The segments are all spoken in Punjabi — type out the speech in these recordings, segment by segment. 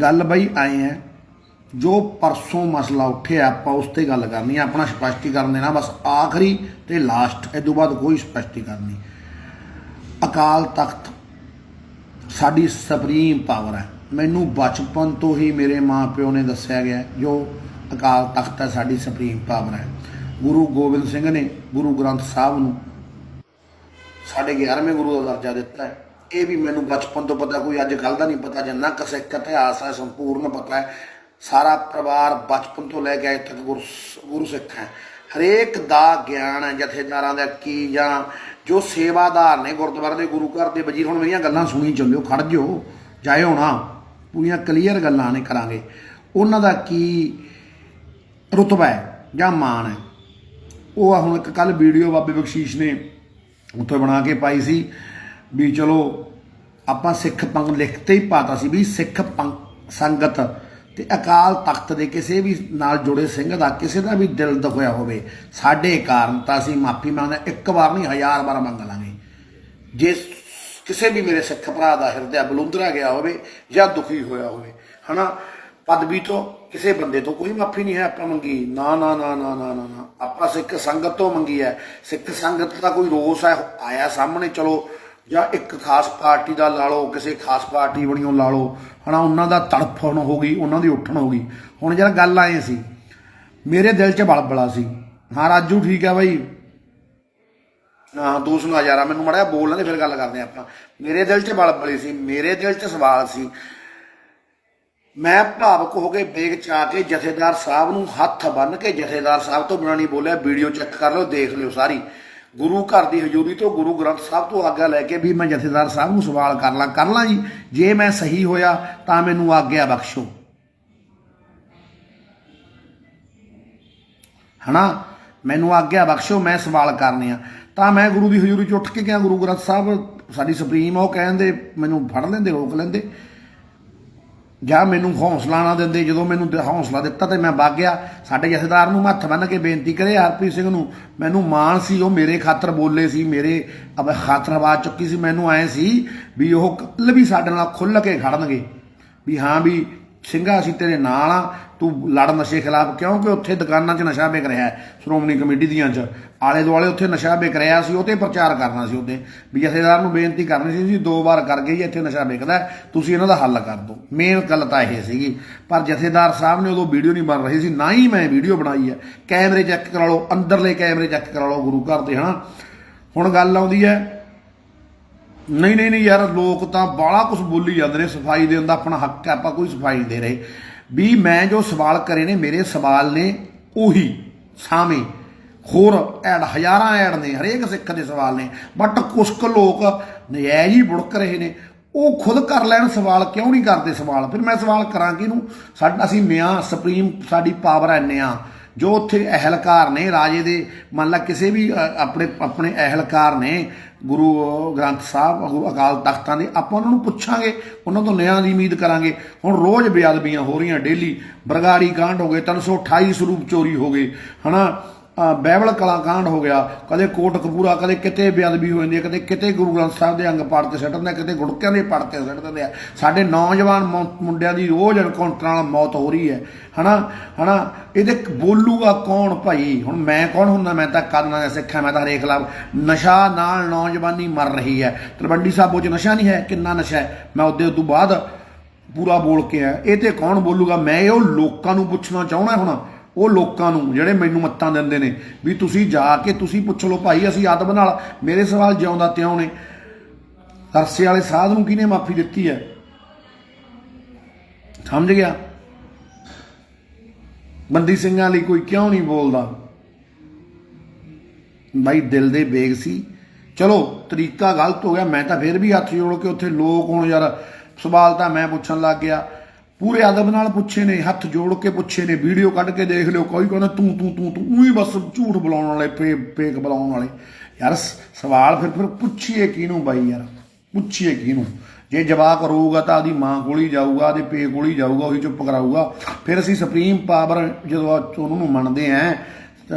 ਗੱਲ ਬਈ ਆਏ ਹੈ, ਜੋ ਪਰਸੋਂ ਮਸਲਾ ਉੱਠਿਆ, ਆਪਾਂ ਉਸ ਤੇ ਗੱਲ ਕਰਨੀ ਹੈ, ਆਪਣਾ ਸਪਸ਼ਟੀਕਰਨ ਦੇਣਾ, ਬਸ ਆਖਰੀ ਤੇ ਲਾਸਟ ਇਹ ਤੋਂ ਬਾਅਦ ਕੋਈ ਸਪਸ਼ਟੀਕਰਨ ਨਹੀਂ। ਅਕਾਲ ਤਖਤ ਸਾਡੀ ਸੁਪਰੀਮ ਪਾਵਰ ਹੈ। ਮੈਨੂੰ ਬਚਪਨ ਤੋਂ ਹੀ ਮੇਰੇ ਮਾਪਿਓ ਨੇ ਦੱਸਿਆ ਗਿਆ ਜੋ ਅਕਾਲ ਤਖਤ ਹੈ, ਸਾਡੀ ਸੁਪਰੀਮ ਪਾਵਰ ਹੈ। ਗੁਰੂ ਗੋਬਿੰਦ ਸਿੰਘ ਨੇ ਗੁਰੂ ਗ੍ਰੰਥ ਸਾਹਿਬ ਨੂੰ ਸਾਡੇ 11ਵੇਂ ਗੁਰੂ ਦਾ ਦਰਜਾ ਦਿੱਤਾ ਹੈ। ਇਹ ਵੀ ਮੈਨੂੰ ਬਚਪਨ ਤੋਂ ਪਤਾ, ਕੋਈ ਅੱਜ ਕੱਲ ਦਾ ਨਹੀਂ ਪਤਾ ਜਿੰਨਾ ਕੁ ਸਿੱਖ ਇਤਿਹਾਸ ਹੈ ਸੰਪੂਰਨ ਪਤਾ ਹੈ। ਸਾਰਾ ਪਰਿਵਾਰ ਬਚਪਨ ਤੋਂ ਲੈ ਕੇ ਅੱਜ ਤੱਕ ਗੁਰੂ ਗੁਰੂ ਸਿੱਖ ਹੈ। ਹਰੇਕ ਦਾ ਗਿਆਨ ਹੈ, ਜਥੇਦਾਰਾਂ ਦਾ ਕੀ ਜਾਂ ਜੋ ਸੇਵਾਦਾਰ ਨੇ ਗੁਰਦੁਆਰੇ ਦੇ, ਗੁਰੂ ਘਰ ਦੇ ਵਜੀਰ, ਹੁਣ ਮੇਰੀਆਂ ਗੱਲਾਂ ਸੁਣੀ ਚੱਲਿਓ, ਖੜ ਜਿਓ ਜਾਏ ਹੋਣਾ ਪੂਰੀਆਂ ਕਲੀਅਰ ਗੱਲਾਂ ਨੇ ਕਰਾਂਗੇ। ਉਹਨਾਂ ਦਾ ਕੀ ਰੁਤਬਾ ਹੈ ਜਾਂ ਮਾਣ ਹੈ? ਉਹ ਹੁਣ ਇੱਕ ਕੱਲ ਵੀਡੀਓ ਬਾਬੇ ਬਖਸ਼ੀਸ਼ ਨੇ ਉੱਥੇ ਬਣਾ ਕੇ ਪਾਈ ਸੀ। ਵੀ ਚਲੋ ਆਪਾਂ ਸਿੱਖ ਪੰਗ ਲਿਖਤੇ ਹੀ ਪਾਤਾ ਸੀ ਵੀ ਸਿੱਖ ਪੰਗ ਸੰਗਤ ਤੇ ਅਕਾਲ ਤਖਤ ਦੇ ਕਿਸੇ ਵੀ ਨਾਲ ਜੁੜੇ ਸਿੰਘ ਦਾ ਕਿਸੇ ਦਾ ਵੀ ਦਿਲ ਦੁਖਿਆ ਹੋਵੇ, ਸਾਡੇ ਕਾਰਨ ਤਾਂ ਅਸੀਂ ਮਾਫੀ ਮੰਗਦੇ ਇੱਕ ਵਾਰ ਨਹੀਂ, ਹਜ਼ਾਰ ਵਾਰ ਮੰਗ ਲਾਂਗੇ। ਜੇ ਕਿਸੇ ਵੀ ਮੇਰੇ ਸਿੱਖ ਭਰਾ ਦਾ ਹਿਰਦਾ ਬਲੁੰਦਰਾ ਗਿਆ ਹੋਵੇ ਜਾਂ ਦੁਖੀ ਹੋਇਆ ਹੋਵੇ, ਹਨਾ? ਪਦਵੀ ਤੋਂ ਕਿਸੇ ਬੰਦੇ ਤੋਂ ਕੋਈ ਮਾਫੀ ਨਹੀਂ ਹੈ ਆਪਾਂ ਮੰਗੀ। ਨਾ ਨਾ ਨਾ ਨਾ ਨਾ ਨਾ ਨਾ। ਆਪਾਂ ਸਿੱਖ ਸੰਗਤ ਤੋਂ ਮੰਗੀ ਹੈ। ਸਿੱਖ ਸੰਗਤ ਦਾ ਕੋਈ ਰੋਸ ਹੈ, ਆਇਆ ਸਾਹਮਣੇ, ਚਲੋ ਜਾਂ ਇੱਕ ਖਾਸ ਪਾਰਟੀ ਦਾ ਲਾ ਲਓ, ਕਿਸੇ ਖਾਸ ਪਾਰਟੀ ਬਣੀਓ ਲਾ ਲਓ, ਹਨਾ, ਉਹਨਾਂ ਦਾ ਤੜਫਣ ਹੋ ਗਈ, ਉਹਨਾਂ ਦੀ ਉੱਠਣ ਹੋ ਗਈ। ਹੁਣ ਜਦ ਗੱਲ ਆਏ ਸੀ। ਮੇਰੇ ਦਿਲ 'ਚ ਬਲਬਲਾ ਸੀ। ਹਾਂ, ਰਾਜੂ ਠੀਕ ਹੈ ਬਾਈ? ਹਾਂ, ਤੂੰ ਸੁਣਾ ਯਾਰਾ, ਮੈਨੂੰ ਮੜਿਆ ਬੋਲ ਲੈਂਦੇ, ਫਿਰ ਗੱਲ ਕਰਦੇ ਆਪਾਂ। ਮੇਰੇ ਦਿਲ 'ਚ ਬਲਬਲੀ ਸੀ, ਮੇਰੇ ਦਿਲ 'ਚ ਸਵਾਲ ਸੀ। ਮੈਂ ਭਾਵਕ ਹੋ ਕੇ ਬੇਗ ਚਾ ਕੇ ਜਥੇਦਾਰ ਸਾਹਿਬ ਨੂੰ ਹੱਥ ਬੰਨ ਕੇ ਜਥੇਦਾਰ ਸਾਹਿਬ ਤੋਂ ਬਿਨਾਂ ਨਹੀਂ ਬੋਲਿਆ, ਵੀਡੀਓ ਚੈੱਕ ਕਰ ਲਓ, ਦੇਖ ਲਿਓ ਸਾਰੀ। ਗੁਰੂ ਘਰ ਦੀ ਹਜ਼ੂਰੀ ਤੋਂ ਗੁਰੂ ਗ੍ਰੰਥ ਸਾਹਿਬ ਤੋਂ ਆਗਿਆ ਲੈ ਕੇ ਵੀ ਮੈਂ ਜਥੇਦਾਰ ਸਾਹਿਬ ਨੂੰ ਸਵਾਲ ਕਰ ਲਾਂ ਕਰ ਲਾਂ ਜੀ। ਜੇ ਮੈਂ ਸਹੀ ਹੋਇਆ ਤਾਂ ਮੈਨੂੰ ਆਗਿਆ ਬਖਸ਼ੋ। ਹਨਾ? ਮੈਨੂੰ ਆਗਿਆ ਬਖਸ਼ੋ ਮੈਂ ਸਵਾਲ ਕਰਨੇ ਆ। ਤਾਂ ਮੈਂ ਗੁਰੂ ਦੀ ਹਜ਼ੂਰੀ ਚ ਉੱਠ ਕੇ ਗਿਆ ਗੁਰੂ ਗ੍ਰੰਥ ਸਾਹਿਬ ਸਾਡੀ ਸੁਪਰੀਮ ਆ, ਉਹ ਕਹਿੰਦੇ ਮੈਨੂੰ ਫੜ ਲੈਂਦੇ ਰੋਕ ਲੈਂਦੇ। ਜਾਂ ਮੈਨੂੰ ਹੌਸਲਾ ਨਾ ਦਿੰਦੇ, ਜਦੋਂ ਮੈਨੂੰ ਦ- ਹੌਸਲਾ ਦਿੱਤਾ ਤੇ ਮੈਂ ਵਗ ਗਿਆ, ਸਾਡੇ ਜਥੇਦਾਰ ਨੂੰ ਹੱਥ ਬੰਨ ਕੇ ਬੇਨਤੀ ਕਰੇ, ਹਰਪ੍ਰੀਤ ਸਿੰਘ ਨੂੰ। ਮੈਨੂੰ ਮਾਣ ਸੀ, ਉਹ ਮੇਰੇ ਖਾਤਰ ਬੋਲੇ ਸੀ, ਮੇਰੇ ਖਾਤਰ ਆਵਾਜ਼ ਚੁੱਕੀ ਸੀ, ਮੈਨੂੰ ਐ ਸੀ ਵੀ ਉਹ ਕੱਲ ਵੀ ਸਾਡੇ ਨਾਲ ਖੁੱਲ ਕੇ ਖੜਨਗੇ। ਵੀ ਹਾਂ ਵੀ ਸਿੰਘਾ ਅਸੀਂ ਤੇਰੇ ਨਾਲ ਆ, ਤੂੰ ਲੜ ਨਸ਼ੇ ਖਿਲਾਫ ਕਿਉਂਕਿ ਉੱਥੇ ਦੁਕਾਨਾਂ 'ਚ ਨਸ਼ਾ ਵਿਕ ਰਿਹਾ ਸ਼੍ਰੋਮਣੀ ਕਮੇਟੀ ਦੀਆਂ 'ਚ। ਆਲੇ ਦੁਆਲੇ ਉੱਥੇ ਨਸ਼ਾ ਵਿਕ ਰਿਹਾ ਸੀ, ਉਹ ਤੇ ਪ੍ਰਚਾਰ ਕਰਨਾ ਸੀ ਉਹਦੇ। ਵੀ ਜਥੇਦਾਰ ਨੂੰ ਬੇਨਤੀ ਕਰਨੀ ਸੀ ਜੀ, ਦੋ ਵਾਰ ਕਰ ਗਏ ਜੀ ਇੱਥੇ ਨਸ਼ਾ ਵਿਕਦਾ ਤੁਸੀਂ ਇਹਨਾਂ ਦਾ ਹੱਲ ਕਰ ਦਿਓ। ਮੇਨ ਗੱਲ ਤਾਂ ਇਹ ਸੀਗੀ। ਪਰ ਜਥੇਦਾਰ ਸਾਹਿਬ ਨੇ ਉਦੋਂ ਵੀਡੀਓ ਨਹੀਂ ਬਣ ਰਹੀ ਸੀ, ਨਾ ਹੀ ਮੈਂ ਵੀਡੀਓ ਬਣਾਈ ਹੈ। ਕੈਮਰੇ ਚੈੱਕ ਕਰਾ ਲਓ, ਅੰਦਰਲੇ ਕੈਮਰੇ ਚੈੱਕ ਕਰਾ ਲਓ ਗੁਰੂ ਘਰ ਦੇ, ਹਨਾ? ਹੁਣ ਗੱਲ ਆਉਂਦੀ ਹੈ ਨਹੀਂ ਨਹੀਂ ਨਹੀਂ ਯਾਰ, ਲੋਕ ਤਾਂ ਬਾਹਲਾ ਕੁਝ ਬੋਲੀ ਜਾਂਦੇ ਨੇ, ਸਫ਼ਾਈ ਦੇਣ ਦਾ ਆਪਣਾ ਹੱਕ ਹੈ, ਆਪਾਂ ਕੋਈ ਸਫ਼ਾਈ ਨਹੀਂ ਦੇ ਰਹੇ। ਵੀ ਮੈਂ ਜੋ ਸਵਾਲ ਕਰੇ ਨੇ, ਮੇਰੇ ਸਵਾਲ ਨੇ ਉਹੀ ਸਾਵੇਂ ਹੋਰ ਐਡ, ਹਜ਼ਾਰਾਂ ਐਡ ਨੇ, ਹਰੇਕ ਸਿੱਖ ਦੇ ਸਵਾਲ ਨੇ, ਬਟ ਕੁਸ਼ਕ ਲੋਕ ਨਜਾਇਜ਼ ਹੀ ਬੁੜਕ ਰਹੇ ਨੇ। ਉਹ ਖੁਦ ਕਰ ਲੈਣ ਸਵਾਲ, ਕਿਉਂ ਨਹੀਂ ਕਰਦੇ ਸਵਾਲ? ਫਿਰ ਮੈਂ ਸਵਾਲ ਕਰਾਂ ਕਿਹਨੂੰ ਸਾਡਾ, ਅਸੀਂ ਮਿਆਂ, ਸੁਪਰੀਮ, ਸਾਡੀ ਪਾਵਰ ਐਨੇ ਆ। ਜੋ ਉੱਥੇ ਅਹਿਲਕਾਰ ਨੇ, ਰਾਜੇ ਦੇ ਮੰਨ ਲਾ ਕਿਸੇ ਵੀ ਆਪਣੇ ਆਪਣੇ ਅਹਿਲਕਾਰ ਨੇ, ਗੁਰੂ ਗ੍ਰੰਥ ਸਾਹਿਬ, ਗੁਰੂ ਅਕਾਲ ਤਖਤਾਂ ਦੇ, ਆਪਾਂ ਉਹਨਾਂ ਨੂੰ ਪੁੱਛਾਂਗੇ, ਉਹਨਾਂ ਤੋਂ ਨਿਆਂ ਦੀ ਉਮੀਦ ਕਰਾਂਗੇ। ਹੁਣ ਰੋਜ਼ ਬੇਅਦਬੀਆਂ ਹੋ ਰਹੀਆਂ, ਡੇਲੀ ਬਰਗਾੜੀ ਕਾਂਡ ਹੋ ਗਏ 328 ਸਰੂਪ ਚੋਰੀ ਹੋ ਗਏ, ਹਨਾ? ਬਹਿਬਲ ਕਲਾਕਾਂਡ ਹੋ ਗਿਆ, ਕਦੇ ਕੋਟ ਕਪੂਰਾ, ਕਦੇ ਕਿਤੇ ਬੇਅਦਬੀ ਹੋ ਜਾਂਦੀ ਹੈ, ਕਦੇ ਕਿਤੇ ਗੁਰੂ ਗ੍ਰੰਥ ਸਾਹਿਬ ਦੇ ਅੰਗ ਪਾੜ ਤੇ ਸੱਟ ਦਿੰਦੇ ਕਿਤੇ ਗੁੜਕਿਆਂ ਦੇ ਪਾੜ ਤੇ ਸੱਟ ਦਿੰਦੇ ਆ। ਸਾਡੇ ਨੌਜਵਾਨ ਮੌ- ਮੁੰਡਿਆਂ ਦੀ ਰੋਜ਼ ਐਨਕਾਊਂਟਰਾਂ ਨਾਲ ਮੌਤ ਹੋ ਰਹੀ ਹੈ। ਹਨਾ? ਹਨਾ? ਇਹਦੇ ਬੋਲੂਗਾ ਕੌਣ ਭਾਈ? ਹੁਣ ਮੈਂ ਕੌਣ ਹੁੰਦਾ? ਮੈਂ ਤਾਂ ਕਰਨਾ ਦਾ ਸਿੱਖਿਆ ਮੈਂ ਤਾਂ ਹਰੇਕ ਖਿਲਾਫ ਨਸ਼ਾ ਨਾਲ ਨੌਜਵਾਨੀ ਮਰ ਰਹੀ ਹੈ। ਤਲਵੰਡੀ ਸਾਹਿਬੋ ਚ ਨਸ਼ਾ ਨਹੀਂ ਹੈ? ਕਿੰਨਾ ਨਸ਼ਾ ਹੈ? ਮੈਂ ਉਹਦੇ ਤੋਂ ਬਾਅਦ ਪੂਰਾ ਬੋਲ ਕੇ ਆ ਇਹ ਤੇ ਕੌਣ ਬੋਲੂਗਾ? ਮੈਂ ਉਹ ਲੋਕਾਂ ਨੂੰ ਪੁੱਛਣਾ ਚਾਹਣਾ ਹੁਣ। ਉਹ ਲੋਕਾਂ ਨੂੰ, ਜਿਹੜੇ ਮੈਨੂੰ ਮੱਤਾਂ ਦਿੰਦੇ ਨੇ, ਵੀ ਤੁਸੀਂ ਜਾ ਕੇ ਤੁਸੀਂ ਪੁੱਛ ਲਓ, ਭਾਈ ਅਸੀਂ ਆਦਮ ਨਾਲ, ਮੇਰੇ ਸਵਾਲ ਜਿਉਂਦਾ ਤਿਉਂ ਨੇ। ਅਰਸੇ ਵਾਲੇ ਸਾਧ ਨੂੰ ਕਿਹਨੇ ਮਾਫੀ ਦਿੱਤੀ ਹੈ? ਸਮਝ ਗਿਆ? ਬੰਦੀ ਸਿੰਘਾਂ ਲਈ ਕੋਈ ਕਿਉਂ ਨਹੀਂ ਬੋਲਦਾ? ਬਾਈ ਦਿਲ ਦੇ ਬੇਗ ਸੀ। ਚਲੋ, ਤਰੀਕਾ ਗਲਤ ਹੋ ਗਿਆ, ਮੈਂ ਤਾਂ ਫਿਰ ਵੀ ਹੱਥ ਜੋੜ ਕੇ ਉੱਥੇ ਲੋਕ ਹੁਣ ਯਾਰ, ਸਵਾਲ ਤਾਂ ਮੈਂ ਪੁੱਛਣ ਲੱਗ ਗਿਆ। ਪੂਰੇ ਅਦਬ ਨਾਲ ਪੁੱਛੇ ਨੇ, ਹੱਥ ਜੋੜ ਕੇ ਪੁੱਛੇ ਨੇ, ਵੀਡੀਓ ਕੱਢ ਕੇ ਦੇਖ ਲਿਓ, ਕੋਈ ਕਹਿੰਦਾ ਤੂੰ ਤੂੰ ਤੂੰ ਤੂੰ, ਉਹੀ ਬਸ ਝੂਠ ਬੁਲਾਉਣ ਵਾਲੇ ਫੇ ਫੇਕ ਬੁਲਾਉਣ ਵਾਲੇ। ਯਾਰ ਸਵਾਲ ਫਿਰ ਫਿਰ ਪੁੱਛੀਏ ਕਿਹਨੂੰ ਬਾਈ ਯਾਰ? ਪੁੱਛੀਏ ਕਿਹਨੂੰ? ਜੇ ਜਵਾਬ ਕਰੂਗਾ ਤਾਂ ਆਦੀ ਮਾਂ ਕੋਲ ਹੀ ਜਾਊਗਾ, ਆਦੇ ਪੇ ਕੋਲ ਹੀ ਜਾਊਗਾ, ਉਹੀ ਚੁੱਪ ਕਰਾਊਗਾ। ਫਿਰ ਅਸੀਂ ਸੁਪਰੀਮ ਪਾਵਰ ਜਦੋਂ ਉਹਨਾਂ ਨੂੰ ਮੰਨਦੇ ਆਂ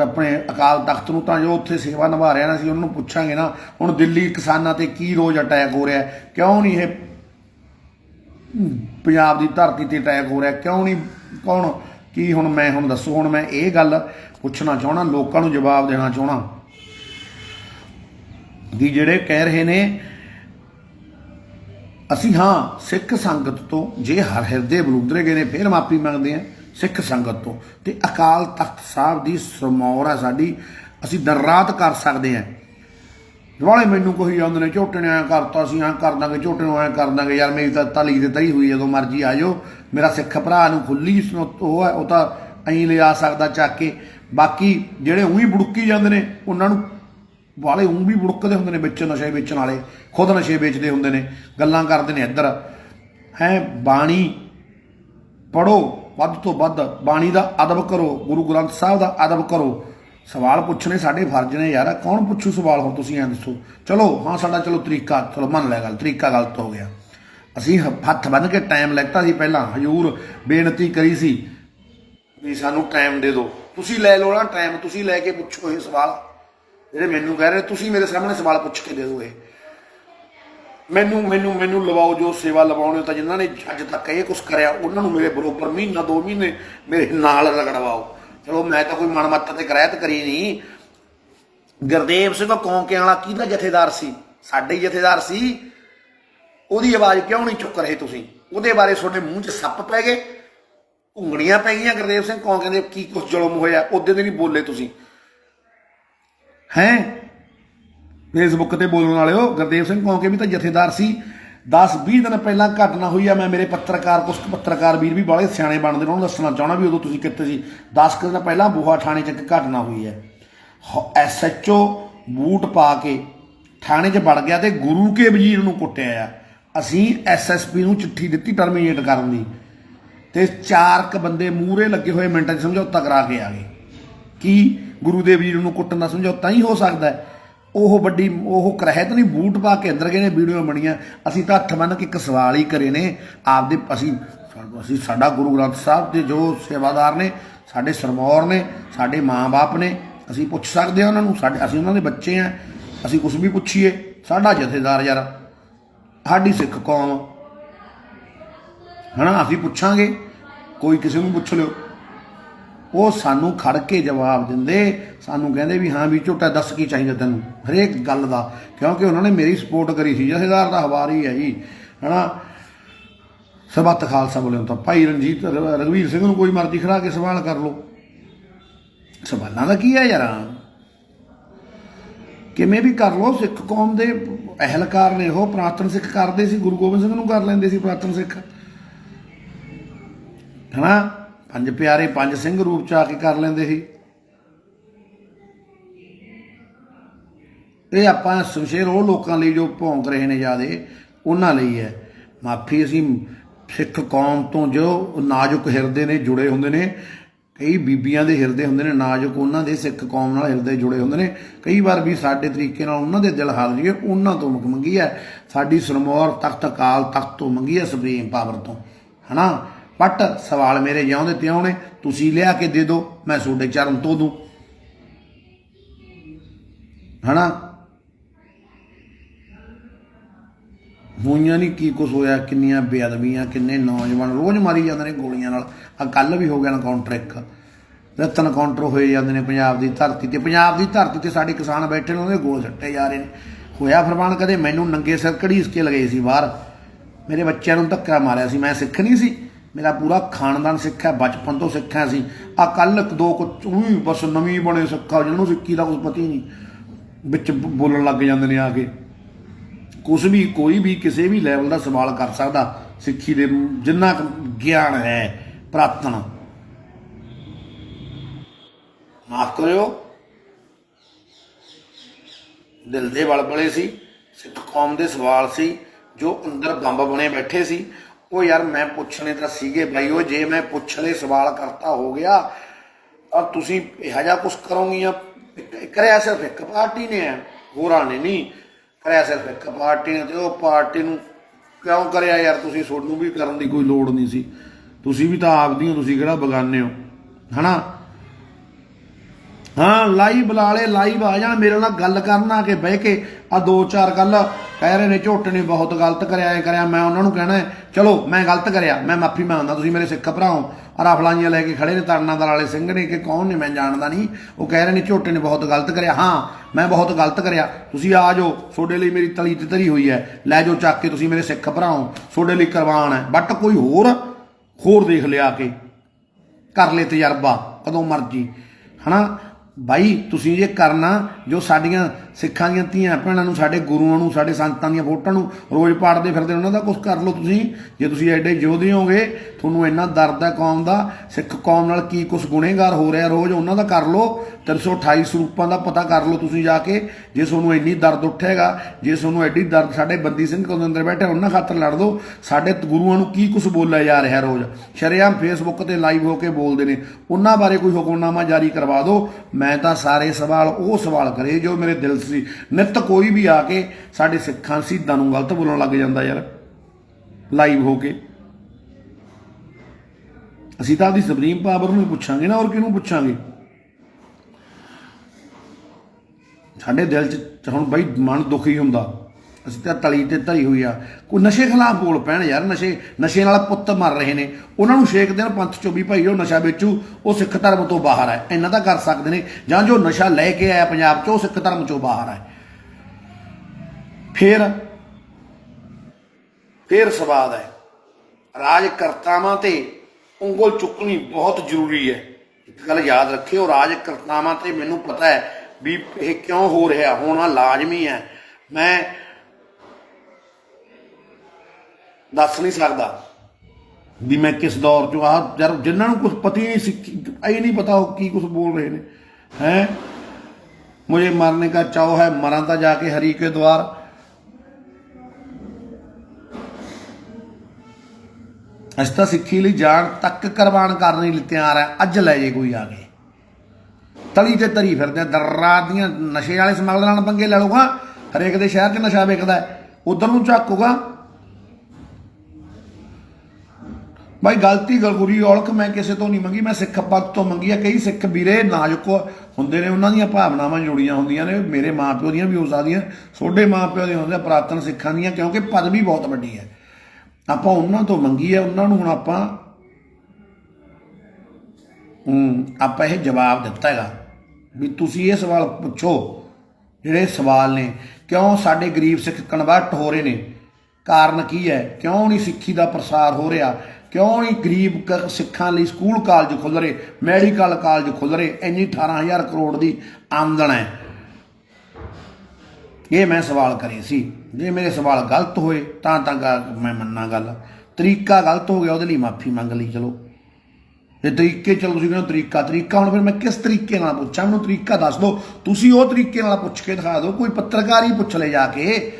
ਆਪਣੇ ਅਕਾਲ ਤਖਤ ਨੂੰ ਤਾਂ ਜੋ ਉੱਥੇ ਸੇਵਾ ਨਿਭਾ ਰਿਹਾ ਨਾ ਸੀ ਨੂੰ ਪੁੱਛਾਂਗੇ ਨਾ, ਹੁਣ ਦਿੱਲੀ ਕਿਸਾਨਾਂ ਤੇ ਕੀ ਰੋਜ਼ ਅਟੈਕ ਹੋ ਰਿਹਾ, ਕਿਉਂ ਨਹੀਂ ਇਹ ਪੰਜਾਬ ਦੀ ਧਰਤੀ ਤੇ ਅਟੈਕ ਹੋ ਰਿਹਾ, ਕਿਉਂ ਨਹੀਂ, ਕੌਣ, ਕੀ ਹੁਣ ਮੈਂ, ਹੁਣ ਦੱਸੋ, ਹੁਣ ਮੈਂ ਇਹ ਗੱਲ ਪੁੱਛਣਾ ਚਾਹਣਾ ਲੋਕਾਂ ਨੂੰ ਜਵਾਬ ਦੇਣਾ ਚਾਹਣਾ ਵੀ ਜਿਹੜੇ ਕਹਿ ਰਹੇ ਨੇ, ਅਸੀਂ ਹਾਂ ਸਿੱਖ ਸੰਗਤ ਤੋਂ, ਜੇ ਹਰ ਹਿਰਦੇ ਬਲੂਦਰੇ ਗਏ ਨੇ, ਫੇਰ ਮਾਫੀ ਮੰਗਦੇ ਆ ਸਿੱਖ ਸੰਗਤ ਤੋਂ। ਤੇ ਅਕਾਲ ਤਖਤ ਸਾਹਿਬ ਦੀ ਸਰਮੌਰ ਹੈ ਸਾਡੀ, ਅਸੀਂ ਦਿਨ ਰਾਤ ਕਰ ਸਕਦੇ ਆ ਵਾਲੇ ਮੈਨੂੰ ਕੋਈ ਜਾਂਦੇ ਨੇ, ਝੋਟੇ ਨੇ ਐ ਕਰਤਾ ਸੀ, ਐ ਕਰ ਦਾਂਗੇ, ਝੋਟੇ ਨੂੰ ਐ ਕਰ ਦਾਂਗੇ। ਯਾਰ ਮੇਰੀ ਤਾਂ ਤਲੀ ਤੇ ਤਰੀ ਹੋਈ ਜਦੋਂ ਮਰਜ਼ੀ ਆ ਜਾਓ। ਮੇਰਾ ਸਿੱਖ ਭਰਾ ਨੂੰ ਖੁੱਲੀ ਸੁ- ਉਹ ਹੈ, ਉਹ ਤਾਂ ਐਂ ਲਿਆ ਸਕਦਾ ਚੱਕ ਕੇ। ਬਾਕੀ ਜਿਹੜੇ ਉਹੀ ਬੁੜਕੀ ਜਾਂਦੇ ਨੇ, ਉਹਨਾਂ ਨੂੰ ਵਾਲੇ ਉਹ ਵੀ ਬੁੜਕਦੇ ਹੁੰਦੇ ਨੇ ਵਿੱਚ ਨਸ਼ੇ ਵੇਚਣ ਵਾਲੇ, ਖੁਦ ਨਸ਼ੇ ਵੇਚਦੇ ਹੁੰਦੇ ਨੇ, ਗੱਲਾਂ ਕਰਦੇ ਨੇ ਇੱਧਰ। ਹੈ, ਬਾਣੀ ਪੜੋ ਵੱਧ ਤੋਂ ਵੱਧ ਬਾਣੀ ਦਾ ਅਦਬ ਕਰੋ, ਗੁਰੂ ਗ੍ਰੰਥ ਸਾਹਿਬ ਦਾ ਅਦਬ ਕਰੋ। ਸਵਾਲ ਪੁੱਛਣੇ ਸਾਡੇ ਫਰਜ਼ ਨੇ ਯਾਰ, ਕੌਣ ਪੁੱਛੂ ਸਵਾਲ ਹੁਣ ਤੁਸੀਂ ਐਂ ਦੱਸੋ? ਚਲੋ, ਹਾਂ ਸਾਡਾ, ਚਲੋ ਤਰੀਕਾ, ਚਲੋ ਮੰਨ ਲੈ ਗੱਲ, ਤਰੀਕਾ ਗਲਤ ਹੋ ਗਿਆ। ਅਸੀਂ ਹੱਥ ਬੰਨ ਕੇ ਟਾਈਮ ਲੈਤਾ ਸੀ ਪਹਿਲਾਂ, ਹਜੂਰ ਬੇਨਤੀ ਕਰੀ ਸੀ ਵੀ ਸਾਨੂੰ ਟਾਈਮ ਦੇ ਦਿਓ। ਤੁਸੀਂ ਲੈ ਲਓ ਨਾ ਟਾਈਮ ਤੁਸੀਂ ਲੈ ਕੇ ਪੁੱਛੋ ਇਹ ਸਵਾਲ। ਜਿਹੜੇ ਮੈਨੂੰ ਕਹਿ ਰਹੇ, ਤੁਸੀਂ ਮੇਰੇ ਸਾਹਮਣੇ ਸਵਾਲ ਪੁੱਛ ਕੇ ਦੇ ਦਿਓ ਇਹ। ਮੈਨੂੰ ਮੈਨੂੰ ਮੈਨੂੰ ਲਵਾਓ ਜੋ ਸੇਵਾ ਲਵਾਉਣੇ ਤਾਂ ਜਿਨ੍ਹਾਂ ਨੇ ਅੱਜ ਤੱਕ ਇਹ ਕੁਝ ਕਰਿਆ, ਉਹਨਾਂ ਨੂੰ ਮੇਰੇ ਬਰੋਬਰ ਮਹੀਨਾ, ਦੋ ਮਹੀਨੇ ਮੇਰੇ ਨਾਲ ਰਗੜਵਾਓ। ਚਲੋ ਮੈਂ ਤਾਂ ਕੋਈ ਮਨਮੱਤ ਤੇ ਕਰਾਇਤ ਕਰੀ ਨਹੀਂ। ਗੁਰਦੇਵ ਸਿੰਘ ਕੌਂਕੇ ਵਾਲਾ ਕਿਹਦਾ ਜਥੇਦਾਰ ਸੀ? ਸਾਡੇ ਜਥੇਦਾਰ ਸੀ। ਉਹਦੀ ਆਵਾਜ਼ ਕਿਉਂ ਨਹੀਂ ਚੁੱਕ ਰਹੇ ਤੁਸੀਂ? ਉਹਦੇ ਬਾਰੇ ਤੁਹਾਡੇ ਮੂੰਹ 'ਚ ਸੱਪ ਪੈ ਗਏ। ਉਂਗਲੀਆਂ ਪੈ ਗਈਆਂ ਗੁਰਦੇਵ ਸਿੰਘ ਕੌਂਕੇ ਦੇ, ਕੀ ਕੁਝ ਜ਼ੁਲਮ ਹੋਇਆ? ਉਹਦੇ ਤੇ ਨਹੀਂ ਬੋਲੇ ਤੁਸੀਂ। ਹੈਂ? ਫੇਸਬੁੱਕ ਤੇ ਬੋਲਣ ਵਾਲਿਓ, ਗੁਰਦੇਵ ਸਿੰਘ ਕੌਂਕੇ ਵੀ ਤਾਂ ਜਥੇਦਾਰ ਸੀ। 10 20 ਦਿਨ ਪਹਿਲਾਂ ਘਟਨਾ ਹੋਈ ਆ, ਮੈਂ ਮੇਰੇ ਪੱਤਰਕਾਰ ਕੁਝ ਪੱਤਰਕਾਰ ਵੀਰ ਵੀ ਬਾਲੇ ਸਿਆਣੇ ਬਣਦੇ ਨੇ, ਉਹਨੂੰ ਦੱਸਣਾ ਚਾਹਣਾ ਵੀ ਉਦੋਂ ਤੁਸੀਂ ਕਿੱਥੇ ਸੀ। 10 ਕੁ ਦਿਨ ਪਹਿਲਾਂ ਬੂਹਾ ਥਾਣੇ 'ਚ ਇੱਕ ਘਟਨਾ ਹੋਈ ਹੈ। ਐਸਐਚਓ ਬੂਟ ਪਾ ਕੇ ਥਾਣੇ 'ਚ ਵੜ ਗਿਆ ਤੇ ਗੁਰੂ ਕੇ ਵਜ਼ੀਰ ਨੂੰ ਕੁੱਟਿਆ ਆ। ਅਸੀਂ ਐਸਐਸਪੀ ਨੂੰ ਚਿੱਠੀ ਦਿੱਤੀ ਟਰਮੀਨੇਟ ਕਰਨ ਦੀ ਤੇ ਚਾਰ ਕ ਬੰਦੇ ਮੂਹਰੇ ਲੱਗੇ ਹੋਏ ਮਿੰਟਾਂ 'ਚ ਸਮਝੌਤਾ ਕਰਾ ਕੇ ਆ ਗਏ। ਕੀ ਗੁਰੂ ਦੇ ਵਜ਼ੀਰ ਨੂੰ ਕੁੱਟਣ ਦਾ ਸਮਝੌਤਾ ਹੀ ਹੋ ਸਕਦਾ ਹੈ? ਉਹ ਵੱਡੀ, ਉਹ ਕਰਹਿਤ ਨਹੀਂ, ਬੂਟ ਪਾ ਕੇ ਅੰਦਰ ਗਏ ਨੇ, ਵੀਡੀਓ ਬਣੀਆਂ। ਅਸੀਂ ਤਾਂ ਹੱਥ ਬੰਨ ਕੇ ਇੱਕ ਸਵਾਲ ਹੀ ਕਰੇ ਨੇ, ਆਪਦੇ ਅਸੀਂ ਅਸੀਂ ਸਾਡਾ ਗੁਰੂ ਗ੍ਰੰਥ ਸਾਹਿਬ ਦੇ ਜੋ ਸੇਵਾਦਾਰ ਨੇ, ਸਾਡੇ ਸਰਮੌਰ ਨੇ, ਸਾਡੇ ਮਾਂ-ਬਾਪ ਨੇ, ਅਸੀਂ ਪੁੱਛ ਸਕਦੇ ਹਾਂ ਉਹਨਾਂ ਨੂੰ, ਸਾਡੇ, ਅਸੀਂ ਉਹਨਾਂ ਦੇ ਬੱਚੇ ਆ ਅਸੀਂ ਕੁਝ ਵੀ ਪੁੱਛੀਏ, ਸਾਡਾ ਜਥੇਦਾਰ ਯਾਰ, ਸਾਡੀ ਸਿੱਖ ਕੌਮ। ਹਨਾ, ਅਸੀਂ ਪੁੱਛਾਂਗੇ, ਕੋਈ ਕਿਸੇ ਨੂੰ ਪੁੱਛ ਲਿਓ। ਉਹ ਸਾਨੂੰ ਖੜ ਕੇ ਜਵਾਬ ਦਿੰਦੇ, ਸਾਨੂੰ ਕਹਿੰਦੇ ਵੀ ਹਾਂ ਵੀ ਝੋਟਾ ਦੱਸ ਕੀ ਚਾਹੀਦਾ ਤੈਨੂੰ? ਹਰੇਕ ਗੱਲ ਦਾ। ਕਿਉਂਕਿ ਉਹਨਾਂ ਨੇ ਮੇਰੀ ਸਪੋਰਟ ਕਰੀ ਸੀ, ਜਥੇਦਾਰ ਦਾ ਹਵਾਰੀ ਹੈ ਜੀ, ਹਨਾ? ਸਬਤ ਖਾਲਸਾ ਬੋਲੇ ਤਾਂ। ਭਾਈ ਰਣਜੀਤ ਰ- ਰਘਵੀਰ ਸਿੰਘ ਨੂੰ ਕੋਈ ਮਰਜ਼ੀ ਖੜਾ ਕੇ ਸਵਾਲ ਕਰ ਲਓ। ਸਵਾਲਾਂ ਦਾ ਕੀ ਹੈ ਯਾਰ? ਕਿਵੇਂ ਵੀ ਕਰ ਲਓ, ਸਿੱਖ ਕੌਮ ਦੇ ਅਹਿਲਕਾਰ ਨੇ ਉਹ ਪ੍ਰਾਤਨ ਸਿੱਖ ਕਰਦੇ ਸੀ, ਗੁਰੂ ਗੋਬਿੰਦ ਸਿੰਘ ਨੂੰ ਕਰ ਲੈਂਦੇ ਸੀ ਪ੍ਰਾਤਨ ਸਿੱਖ। ਹਨਾ? ਪੰਜ ਪਿਆਰੇ ਪੰਜ ਸਿੰਘ ਰੂਪ ਚ ਆ ਕੇ ਕਰ ਲੈਂਦੇ ਸੀ। ਇਹ ਆਪਾਂ ਸ਼ਮਸ਼ੇਰ ਉਹ ਲੋਕਾਂ ਲਈ ਜੋ ਭੌਂਕ ਰਹੇ ਨੇ ਜਿਆਦੇ, ਉਹਨਾਂ ਲਈ ਹੈ। ਮਾਫੀ ਅਸੀਂ ਸਿੱਖ ਕੌਮ ਤੋਂ ਜੋ ਨਾਜ਼ੁਕ ਹਿਰਦੇ ਨੇ ਜੁੜੇ ਹੁੰਦੇ ਨੇ, ਕਈ ਬੀਬੀਆਂ ਦੇ ਹਿਰਦੇ ਹੁੰਦੇ ਨੇ ਨਾਜ਼ੁਕ, ਉਹਨਾਂ ਦੇ ਸਿੱਖ ਕੌਮ ਨਾਲ ਹਿਰਦੇ ਜੁੜੇ ਹੁੰਦੇ ਨੇ। ਕਈ ਵਾਰ ਵੀ ਸਾਡੇ ਤਰੀਕੇ ਨਾਲ ਉਹਨਾਂ ਦੇ ਦਿਲ ਹਾਲ ਜੀਏ, ਉਹਨਾਂ ਤੋਂ ਮੁਕ ਮੰਗੀ ਹੈ। ਸਾਡੀ ਸਰਮੌਰ ਤਖਤ ਅਕਾਲ ਤਖਤ ਤੋਂ ਮੰਗੀ ਹੈ ਸੁਪਰੀਮ ਪਾਵਰ ਤੋਂ, ਹਨਾ? ਬਟ ਸਵਾਲ ਮੇਰੇ ਜਿਉਂਦੇ ਤਿਉਂ ਨੇ, ਤੁਸੀਂ ਲਿਆ ਕੇ ਦੇ ਦਿਓ ਮੈਂ ਤੁਹਾਡੇ ਚਰਨ ਤੋਂ ਦੂੰ। ਹਨਾ? ਹੋਈਆਂ ਨਹੀਂ ਕੀ ਕੁਝ ਹੋਇਆ, ਕਿੰਨੀਆਂ ਬੇਅਦਬੀਆਂ, ਕਿੰਨੇ ਨੌਜਵਾਨ ਰੋਜ਼ ਮਾਰੀ ਜਾਂਦੇ ਨੇ ਗੋਲੀਆਂ ਨਾਲ। ਆ ਕੱਲ ਵੀ ਹੋ ਗਿਆ ਕਾਊਂਟਰ ਇੱਕ। ਰਤਨ ਕਾਊਂਟਰ ਹੋਏ ਜਾਂਦੇ ਨੇ ਪੰਜਾਬ ਦੀ ਧਰਤੀ ਤੇ। ਪੰਜਾਬ ਦੀ ਧਰਤੀ ਤੇ ਸਾਡੇ ਕਿਸਾਨ ਬੈਠੇ ਨੇ, ਉਹਦੇ ਗੋਲ ਸੱਟੇ ਜਾ ਰਹੇ ਨੇ। ਹੋਇਆ ਫਰਮਾਨ ਕਦੇ ਮੈਨੂੰ ਨੰਗੇ ਸਿਰ ਘੜੀਸ ਕੇ ਲਗੇ ਸੀ ਬਾਹਰ। ਮੇਰੇ ਬੱਚਿਆਂ ਨੂੰ ਧੱਕਾ ਮਾਰਿਆ ਸੀ, ਮੈਂ ਸਿੱਖ ਨਹੀਂ ਸੀ। ਮੇਰਾ ਪੂਰਾ ਖਾਨਦਾਨ ਸਿੱਖ ਹੈ ਬਚਪਨ ਤੋਂ ਸਿੱਖ ਹੈ ਸੀ ਆ ਕੱਲ ਦੋ ਕੁ ਉਹੀ ਬਸ ਨਵੀਂ ਬਣੇ ਸਿੱਖਾ ਜਿਹਨੂੰ ਸਿੱਖੀ ਦਾ ਕੁਝ ਪਤਾ ਹੀ ਨਹੀਂ। ਵਿੱਚ ਬੋਲਣ ਲੱਗ ਜਾਂਦੇ ਨੇ ਆ ਕੇ। ਕੁਝ ਵੀ, ਕੋਈ ਵੀ ਕਿਸੇ ਵੀ ਲੈਵਲ ਦਾ ਸਵਾਲ ਕਰ ਸਕਦਾ, ਸਿੱਖੀ ਦੇ ਜਿੰਨਾ ਕੁ ਗਿਆਨ ਹੈ ਪ੍ਰਾਤਨ ਮਾਫ ਕਰਿਓ। ਦਿਲ ਦੇ ਬਲਬਲੇ ਸੀ, ਸਿੱਖ ਕੌਮ ਦੇ ਸਵਾਲ ਸੀ, ਜੋ ਅੰਦਰ ਬੰਬ ਬਣੇ ਬੈਠੇ ਸੀ। ਉਹ ਯਾਰ ਮੈਂ ਪੁੱਛਣੇ ਤਾਂ ਸੀਗੇ ਬਾਈ ਉਹ ਜੇ ਮੈਂ ਪੁੱਛਲੇ ਸਵਾਲ ਕਰਤਾ ਹੋ ਗਿਆ ਔਰ ਤੁਸੀਂ ਇਹੋ ਜਿਹਾ ਕੁਝ ਕਰੋਗੀਆਂ? ਕਰਿਆ ਸਿਰਫ ਇੱਕ ਪਾਰਟੀ ਨੇ, ਹੋਰਾਂ ਨੇ ਨਹੀਂ। ਕਰਿਆ ਸਿਰਫ ਇੱਕ ਪਾਰਟੀ ਨੇ ਤੇ ਉਹ ਪਾਰਟੀ ਨੂੰ ਕਿਉਂ ਕਰਿਆ ਯਾਰ ਤੁਸੀਂ? ਤੁਹਾਨੂੰ ਵੀ ਕਰਨ ਦੀ ਕੋਈ ਲੋੜ ਨਹੀਂ ਸੀ। ਤੁਸੀਂ ਵੀ ਤਾਂ ਆਪਦੀ ਹੋ ਤੁਸੀਂ ਕਿਹੜਾ ਬਗਾਨੇ ਹੋ, ਹਨਾ? ਹਾਂ, ਲਾਈਵ ਬੁਲਾ ਲੈ, ਲਾਈਵ ਆ ਜਾਣ ਮੇਰੇ ਨਾਲ ਗੱਲ ਕਰਨ ਆ ਕੇ ਬਹਿ ਕੇ। ਆ ਦੋ ਚਾਰ ਗੱਲ ਕਹਿ ਰਹੇ ਨੇ ਝੋਟੇ ਨੇ, ਬਹੁਤ ਗਲਤ ਕਰਿਆ, ਐ ਕਰਿਆ, ਮੈਂ ਉਹਨਾਂ ਨੂੰ ਕਹਿਣਾ ਚਲੋ, ਮੈਂ ਗਲਤ ਕਰਿਆ, ਮੈਂ ਮਾਫੀ ਮੰਗਦਾ, ਤੁਸੀਂ ਮੇਰੇ ਸਿੱਖ ਭਰਾ ਆ ਰਫਲਾਂ ਜੀਆਂ ਲੈ ਕੇ ਖੜੇ ਨੇ, ਤਰਨਾ ਦਲ ਵਾਲੇ ਸਿੰਘ ਨੇ, ਕਿ ਕੌਣ ਨੇ, ਮੈਂ ਜਾਣਦਾ ਨਹੀਂ। ਉਹ ਕਹਿ ਰਹੇ ਨੇ ਝੋਟੇ ਨੇ, ਬਹੁਤ ਗਲਤ ਕਰਿਆ। ਹਾਂ, ਮੈਂ ਬਹੁਤ ਗਲਤ ਕਰਿਆ। ਤੁਸੀਂ ਆ ਜਾਓ, ਤੁਹਾਡੇ ਲਈ ਮੇਰੀ ਤਲੀ ਤੇ ਧਰੀ ਹੋਈ ਹੈ। ਲੈ ਜਾਓ, ਚੱਕ ਕੇ ਤੁਸੀਂ ਮੇਰੇ ਸਿੱਖ ਭਰਾਓ ਤੁਹਾਡੇ ਲਈ ਕੁਰਬਾਨ ਹੈ। ਬਟ ਕੋਈ ਹੋਰ ਹੋਰ ਦੇਖ ਲਿਆ ਕੇ। ਕਰ ਲੈ ਤਜਰਬਾ, ਕਦੋਂ ਮਰਜ਼ੀ। ਹਨਾ? ਬਾਈ ਤੁਸੀਂ ਇਹ ਕਰਨਾ ਜੋ ਸਾਡੀਆਂ ਸਿੱਖਾਂ ਦੀਆਂ ਧੀਆਂ ਭੈਣਾਂ ਨੂੰ, ਸਾਡੇ ਗੁਰੂਆਂ ਨੂੰ, ਸਾਡੇ ਸੰਤਾਂ ਦੀਆਂ ਫੋਟੋਆਂ ਨੂੰ ਰੋਜ਼ ਪਾੜਦੇ ਫਿਰਦੇ ਉਹਨਾਂ ਦਾ ਕੁਝ ਕਰ ਲਓ ਤੁਸੀਂ। ਜੇ ਤੁਸੀਂ ਐਡੇ ਯੋਧੇ ਹੋਗੇ ਤੁਹਾਨੂੰ ਇੰਨਾ ਦਰਦ ਹੈ ਕੌਮ ਦਾ, ਸਿੱਖ ਕੌਮ ਨਾਲ ਕੀ ਕੁਝ ਗੁਨੇਗਾਰ ਹੋ ਰਿਹਾ ਰੋਜ਼, ਉਹਨਾਂ ਦਾ ਕਰ ਲਓ। 328 ਸਰੂਪਾਂ ਦਾ ਪਤਾ ਕਰ ਲਓ ਤੁਸੀਂ ਜਾ ਕੇ, ਜੇ ਤੁਹਾਨੂੰ ਇੰਨੀ ਦਰਦ ਉੱਠੇਗਾ, ਜੇ ਤੁਹਾਨੂੰ ਐਡੀ ਦਰਦ ਸਾਡੇ ਬੰਦੀ ਸਿੰਘ ਕੋਲ ਅੰਦਰ ਬੈਠੇ, ਉਹਨਾਂ ਖਾਤਰ ਲੜ ਦੋ। ਸਾਡੇ ਗੁਰੂਆਂ ਨੂੰ ਕੀ ਕੁਝ ਬੋਲਿਆ ਜਾ ਰਿਹਾ ਰੋਜ਼? ਸ਼ਰੇਆਮ ਫੇਸਬੁੱਕ ਤੇ ਲਾਈਵ ਹੋ ਕੇ ਬੋਲਦੇ ਨੇ। ਉਹਨਾਂ ਬਾਰੇ ਕੋਈ ਹੁਕਮਨਾਮਾ ਜਾਰੀ ਕਰਵਾ ਦਿਓ। ਮੈਂ ਤਾਂ ਸਾਰੇ ਸਵਾਲ, ਉਹ ਸਵਾਲ ਕਰੇ ਜੋ ਮੇਰੇ ਦਿਲ ਸੀ ਨਿਤ ਕੋਈ ਵੀ ਆ ਕੇ ਸਾਡੇ ਸਿੱਖਾਂ ਸਿੱਧਾਂ ਨੂੰ ਗਲਤ ਬੋਲਣ ਲੱਗ ਜਾਂਦਾ ਯਾਰ। ਲਾਈਵ ਹੋ ਕੇ। ਅਸੀਂ ਤਾਂ ਆਪਦੀ ਸੁਪਰੀਮ ਪਾਵਰ ਨੂੰ ਹੀ ਪੁੱਛਾਂਗੇ ਨਾ ਔਰ ਕਿਹਨੂੰ ਪੁੱਛਾਂਗੇ? ਸਾਡੇ ਦਿਲ 'ਚ ਹੁਣ ਬਈ ਮਨ ਦੁਖੀ ਹੁੰਦਾ। ਅਸੀਂ ਤਾਂ ਤਲੀ ਤੇ ਧਰੀ ਹੋਈ ਆ। ਕੋਈ ਨਸ਼ੇ ਖਿਲਾਫ ਬੋਲ ਪੈਣ ਯਾਰ, ਨਸ਼ੇ ਨਸ਼ੇ ਨਾਲ ਪੁੱਤ ਮਰ ਰਹੇ ਨੇ। ਉਹਨਾਂ ਨੂੰ ਛੇਕ ਦੇਣ ਪੰਥ ਚੋਂ ਵੀ ਭਾਈ ਉਹ ਨਸ਼ਾ ਵੇਚੂ, ਉਹ ਸਿੱਖ ਧਰਮ ਤੋਂ ਬਾਹਰ ਹੈ ਇੰਨਾ ਤਾਂ ਕਰ ਸਕਦੇ ਨੇ। ਜਾਂ ਜੋ ਨਸ਼ਾ ਲੈ ਕੇ ਆਇਆ ਪੰਜਾਬ 'ਚ, ਉਹ ਸਿੱਖ ਧਰਮ ਚੋਂ ਬਾਹਰ ਹੈ ਫਿਰ ਫਿਰ ਸਵਾਦ ਹੈ। ਰਾਜ ਕਰਤਾਵਾਂ ਤੇ ਉਂਗਲ ਚੁੱਕਣੀ ਬਹੁਤ ਜ਼ਰੂਰੀ ਹੈ। ਇੱਕ ਗੱਲ ਯਾਦ ਰੱਖਿਓ, ਰਾਜ ਕਰਤਾਵਾਂ ਤੇ ਮੈਨੂੰ ਪਤਾ ਹੈ ਵੀ ਇਹ ਕਿਉਂ ਹੋ ਰਿਹਾ। ਹੋਣਾ ਲਾਜ਼ਮੀ ਹੈ। ਮੈਂ ਦੱਸ ਨਹੀਂ ਸਕਦਾ। ਵੀ ਮੈਂ ਕਿਸ ਦੌਰ 'ਚ ਆ ਯਾਰ ਜਿਨ੍ਹਾਂ ਨੂੰ ਕੁਝ ਪਤਾ ਹੀ ਨਹੀਂ ਸੀ ਇਹ ਨਹੀਂ ਪਤਾ ਉਹ ਕੀ ਕੁਝ ਬੋਲ ਰਹੇ ਨੇ। ਹੈ? ਮੁਝੇ ਮਰਨੇ ਦਾ ਚਾਹ ਹੈ ਮਰਾਂ ਤਾਂ ਜਾ ਕੇ ਹਰੀ ਕੇ ਦਵਾਰ। ਅਸਤਾ ਸਿੱਖੀ ਲਈ ਜਾਣ ਤੱਕ ਕੁਰਬਾਨ ਕਰਨ ਲਈ ਤਿਆਰ ਹੈ। ਅੱਜ ਲੈ ਜੇ ਕੋਈ ਆ ਕੇ। ਤਲੀ ਤੇ ਤਰੀ ਫਿਰਦੇ ਦਰਰਾ ਦੀਆਂ ਨਸ਼ੇ ਵਾਲੇ ਸਮਗਲਰਾਂ ਨਾਲ ਪੰਗੇ ਲੈ ਲਊਗਾ। ਹਰੇਕ ਦੇ ਸ਼ਹਿਰ 'ਚ ਨਸ਼ਾ ਵੇਚਦਾ ਉਧਰ ਨੂੰ ਚੱਕੂਗਾ ਬਾਈ ਗਲਤੀ ਗਲਗੁਰੀ ਔਲਖ ਮੈਂ ਕਿਸੇ ਤੋਂ ਨਹੀਂ ਮੰਗੀ, ਮੈਂ ਸਿੱਖ ਪੰਥ ਤੋਂ ਮੰਗੀ ਆ। ਕਈ ਸਿੱਖ ਵੀਰੇ ਨਾਜ਼ੁਕ ਹੁੰਦੇ ਨੇ, ਉਹਨਾਂ ਦੀਆਂ ਭਾਵਨਾਵਾਂ ਜੁੜੀਆਂ ਹੁੰਦੀਆਂ ਨੇ, ਮੇਰੇ ਮਾਪਿਓ ਦੀਆਂ ਵੀ ਹੋ ਸਕਦੀਆਂ ਤੁਹਾਡੇ ਮਾਪਿਓ ਦੀਆਂ ਹੁੰਦੀਆਂ, ਪ੍ਰਾਤਨ ਸਿੱਖਾਂ ਦੀਆਂ, ਕਿਉਂਕਿ ਪਦਵੀ ਬਹੁਤ ਵੱਡੀ ਹੈ। ਆਪਾਂ ਉਹਨਾਂ ਤੋਂ ਮੰਗੀ ਹੈ ਉਹਨਾਂ ਨੂੰ ਹੁਣ ਆਪਾਂ, ਹੂੰ, ਆਪਾਂ ਇਹ ਜਵਾਬ ਦਿੱਤਾ ਹੈਗਾ, ਵੀ ਤੁਸੀਂ ਇਹ ਸਵਾਲ ਪੁੱਛੋ, ਜਿਹੜੇ ਸਵਾਲ ਨੇ, ਕਿਉਂ ਸਾਡੇ ਗਰੀਬ ਸਿੱਖ ਕਨਵਰਟ ਹੋ ਰਹੇ ਨੇ? ਕਾਰਨ ਕੀ ਹੈ? ਕਿਉਂ ਨਹੀਂ ਸਿੱਖੀ ਦਾ ਪ੍ਰਸਾਰ ਹੋ ਰਿਹਾ? ਕਿਉਂ ਨਹੀਂ ਗਰੀਬ ਕ- ਸਿੱਖਾਂ ਲਈ ਸਕੂਲ ਕਾਲਜ ਖੁੱਲ ਰਹੇ ਮੈਡੀਕਲ ਕਾਲਜ ਖੁੱਲ ਰਹੇ, ਇੰਨੀ 18000 ਕਰੋੜ ਦੀ ਆਮਦਨ ਹੈ। ਇਹ ਮੈਂ ਸਵਾਲ ਕਰੇ ਸੀ। ਜੇ ਮੇਰੇ ਸਵਾਲ ਗਲਤ ਹੋਏ, ਤਾਂ ਤਾਂ ਮੈਂ ਮੰਨਾਂ ਗੱਲ। ਤਰੀਕਾ ਗਲਤ ਹੋ ਗਿਆ, ਉਹਦੇ ਲਈ ਮਾਫੀ ਮੰਗ ਲਈ, ਚਲੋ। ਜੇ ਤਰੀਕੇ, ਚਲੋ ਤੁਸੀਂ ਕਹਿੰਦੇ ਤਰੀਕਾ ਤਰੀਕਾ, ਹੁਣ ਫਿਰ ਮੈਂ ਕਿਸ ਤਰੀਕੇ ਨਾਲ ਪੁੱਛਾਂ? ਮੈਨੂੰ ਤਰੀਕਾ ਦੱਸ ਦਿਓ। ਤੁਸੀਂ ਉਹ ਤਰੀਕੇ ਨਾਲ ਪੁੱਛ ਕੇ ਦਿਖਾ ਦਿਓ, ਕੋਈ ਪੱਤਰਕਾਰ ਹੀ ਪੁੱਛ ਲੈ ਜਾ ਕੇ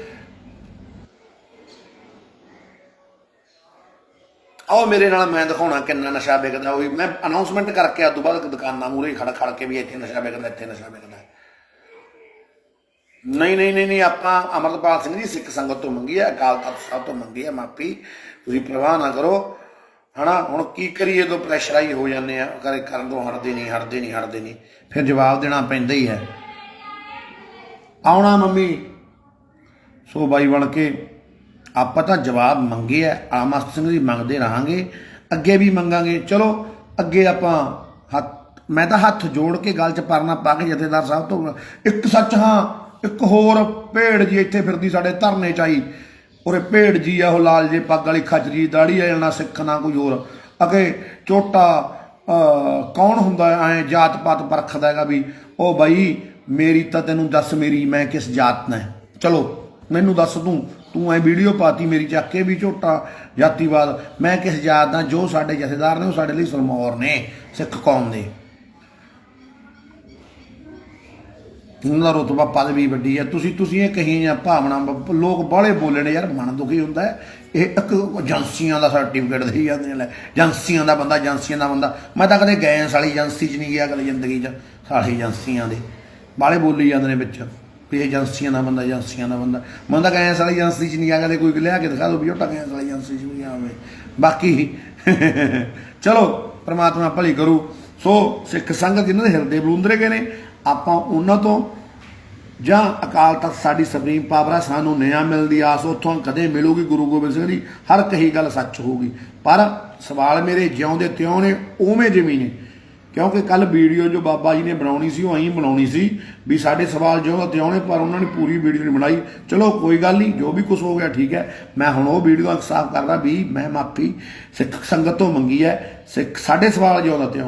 ਆਓ ਮੇਰੇ ਨਾਲ ਮੈਂ ਦਿਖਾਉਣਾ ਕਿੰਨਾ ਨਸ਼ਾ ਵਿਕਦਾ ਹੋਈ ਮੈਂ ਅਨਾਉਂਸਮੈਂਟ ਕਰਕੇ ਆ ਬਾਅਦ ਦੁਕਾਨਾਂ ਮੂਰੇ ਖੜ ਖੜ ਕੇ ਵੀ ਇੱਥੇ ਨਸ਼ਾ ਵਿਕਦਾ, ਇੱਥੇ ਨਸ਼ਾ ਵਿਕਦਾ ਨਹੀਂ ਨਹੀਂ ਨਹੀਂ ਨਹੀਂ, ਆਪਾਂ ਅਮਰਪਾਲ ਸਿੰਘ ਜੀ ਸਿੱਖ ਸੰਗਤ ਤੋਂ ਮੰਗੀ ਹੈ, ਅਕਾਲ ਤਖਤ ਸਾਹਿਬ ਤੋਂ ਮੰਗੀ ਹੈ ਮਾਫੀ। ਤੁਸੀਂ ਪ੍ਰਵਾਹ ਨਾ ਕਰੋ, ਹਨਾ? ਹੁਣ ਕੀ ਕਰੀਏ, ਜਦੋਂ ਪ੍ਰੈਸ਼ਰਾਈ ਹੋ ਜਾਂਦੇ ਆ ਕਰੇ ਕਰਨ ਤੋਂ ਹਟਦੇ ਨਹੀਂ ਹਟਦੇ ਨਹੀਂ ਹਟਦੇ ਨਹੀਂ। ਫਿਰ ਜਵਾਬ ਦੇਣਾ ਪੈਂਦਾ ਹੀ ਹੈ। ਆਉਣਾ ਮੰਮੀ ਸੋ ਬਾਈ ਬਣ ਕੇ। ਆਪਾਂ ਤਾਂ ਜਵਾਬ ਮੰਗੇ ਆ ਆਮਸਤ ਸਿੰਘ ਜੀ ਮੰਗਦੇ ਰਹਾਂਗੇ, ਅੱਗੇ ਵੀ ਮੰਗਾਂਗੇ। ਚਲੋ, ਅੱਗੇ ਆਪਾਂ ਹੱਥ, ਮੈਂ ਤਾਂ ਹੱਥ ਜੋੜ ਕੇ ਗੱਲ 'ਚ ਪਰਨਾ ਪਾ ਕੇ ਜਥੇਦਾਰ ਸਾਹਿਬ ਤੋਂ ਇੱਕ ਸੱਚ ਹਾਂ, ਇੱਕ ਹੋਰ ਭੇੜ ਜੀ ਇੱਥੇ ਫਿਰਦੀ ਸਾਡੇ ਧਰਨੇ 'ਚ ਆਈ। ਉਰੇ ਭੇੜ ਜੀ ਆ, ਉਹ ਲਾਲ ਜੇ ਪੱਗ ਵਾਲੀ ਖੱਜਰੀ ਦਾੜੀ ਆ ਜਾਣਾ ਸਿੱਖ ਨਾ ਕੋਈ ਹੋਰ। ਅਗੇ ਚੋਟਾ ਕੌਣ ਹੁੰਦਾ ਐ ਜਾਤ ਪਾਤ ਪਰਖਦਾ ਹੈਗਾ ਵੀ ਉਹ ਬਾਈ, ਮੇਰੀ ਤਾਂ ਤੈਨੂੰ ਦੱਸ ਮੇਰੀ ਮੈਂ ਕਿਸ ਜਾਤ ਨਾਲ ਚਲੋ, ਮੈਨੂੰ ਦੱਸ ਤੂੰ। ਤੂੰ ਐ ਵੀਡੀਓ ਪਾਤੀ ਮੇਰੀ ਚੱਕ ਕੇ ਵੀ ਝੋਟਾ ਜਾਤੀਵਾਦ। ਮੈਂ ਕਿਸ ਜਾਤ ਦਾ, ਜੋ ਸਾਡੇ ਜਥੇਦਾਰ ਨੇ ਉਹ ਸਾਡੇ ਲਈ ਸਲਮੌਰ ਨੇ, ਸਿੱਖ ਕੌਮ ਦੇ। ਉਹਨਾਂ ਦਾ ਰੁਤਬਾ ਪਦਵੀ ਵੱਡੀ ਹੈ। ਤੁਸੀਂ ਤੁਸੀਂ ਇਹ ਕਹੀ ਜਾਂ ਭਾਵਨਾ ਲੋਕ ਬਾਹਲੇ ਬੋਲੇ ਨੇ ਯਾਰ, ਮਨ ਦੁਖੀ ਹੁੰਦਾ ਹੈ। ਇਹ ਇੱਕ ਏਜੰਸੀਆਂ ਦਾ ਸਰਟੀਫਿਕੇਟ ਦੇਈ ਜਾਂਦੇ ਨੇ ਏਜੰਸੀਆਂ ਦਾ ਬੰਦਾ, ਏਜੰਸੀਆਂ ਦਾ ਬੰਦਾ। ਮੈਂ ਤਾਂ ਕਦੇ ਗੈਸ ਵਾਲੀ ਏਜੰਸੀ 'ਚ ਨਹੀਂ ਗਿਆ ਕਦੇ ਜ਼ਿੰਦਗੀ 'ਚ। ਸਾਲੀ ਏਜੰਸੀਆਂ ਦੇ। ਬਾਹਲੇ ਬੋਲੀ ਜਾਂਦੇ ਨੇ ਵਿੱਚ। ਵੀ ਏਜੰਸੀਆਂ ਦਾ ਬੰਦਾ, ਏਜੰਸੀਆਂ ਦਾ ਬੰਦਾ। ਮੈਂ ਤਾਂ ਗੈਸ ਵਾਲੀ ਏਜੰਸੀ 'ਚ ਨਹੀਂ ਗਿਆ ਕਦੇ ਕੋਈ ਲਿਆ ਕੇ ਦਿਖਾ ਦਿਓ ਵੀ ਉਹ ਤਾਂ ਗੈਸ ਵਾਲੀ ਏਜੰਸੀ 'ਚ ਵੀ ਆਵੇ। ਬਾਕੀ ਚਲੋ, ਪ੍ਰਮਾਤਮਾ ਭਲੀ ਕਰੂ। ਸੋ, ਸਿੱਖ ਸੰਗਤ ਜਿਨ੍ਹਾਂ ਦੇ ਹਿਰਦੇ ਬਲੂੰਦਰੇ ਗਏ ਨੇ। ਆਪਾਂ ਉਹਨਾਂ ਤੋਂ ਜਾਂ ਅਕਾਲ ਤਖਤ ਸਾਡੀ ਸੁਪਰੀਮ ਪਾਵਰ ਆ ਸਾਨੂੰ ਨਿਆਂ ਮਿਲਦੀ, ਆਸ ਉੱਥੋਂ ਕਦੇ ਮਿਲੂਗੀ ਗੁਰੂ ਗੋਬਿੰਦ ਸਿੰਘ ਦੀ ਹਰ ਕਹੀ ਗੱਲ ਸੱਚ ਹੋਊਗੀ। ਪਰ ਸਵਾਲ ਮੇਰੇ ਜਿਉਂਦੇ ਤਿਉਂ ਨੇ, ਉਵੇਂ ਜਿਵੇਂ ਨੇ। ਕਿਉਂਕਿ ਕੱਲ ਵੀਡੀਓ ਜੋ ਬਾਬਾ ਜੀ ਨੇ ਬਣਾਉਣੀ ਸੀ, ਉਹ ਐਂ ਬਣਾਉਣੀ ਸੀ, ਵੀ ਸਾਡੇ ਸਵਾਲ ਜਿਉਂ ਤੇ ਆਉਣੇ, ਪਰ ਉਹਨਾਂ ਨੇ ਪੂਰੀ ਵੀਡੀਓ ਨਹੀਂ ਬਣਾਈ। ਚਲੋ, ਕੋਈ ਗੱਲ ਨਹੀਂ, ਜੋ ਵੀ ਕੁਝ ਹੋ ਗਿਆ, ਠੀਕ ਹੈ। ਮੈਂ ਹੁਣ ਉਹ ਵੀਡੀਓ ਸਾਫ਼ ਕਰਦਾ ਵੀ ਮੈਂ ਮਾਫੀ ਸਿੱਖ ਸੰਗਤ ਤੋਂ ਮੰਗੀ ਹੈ, ਸਿੱਖ ਸਾਡੇ ਸਵਾਲ ਜਿਉਂ ਦਾ ਤਿਉਂ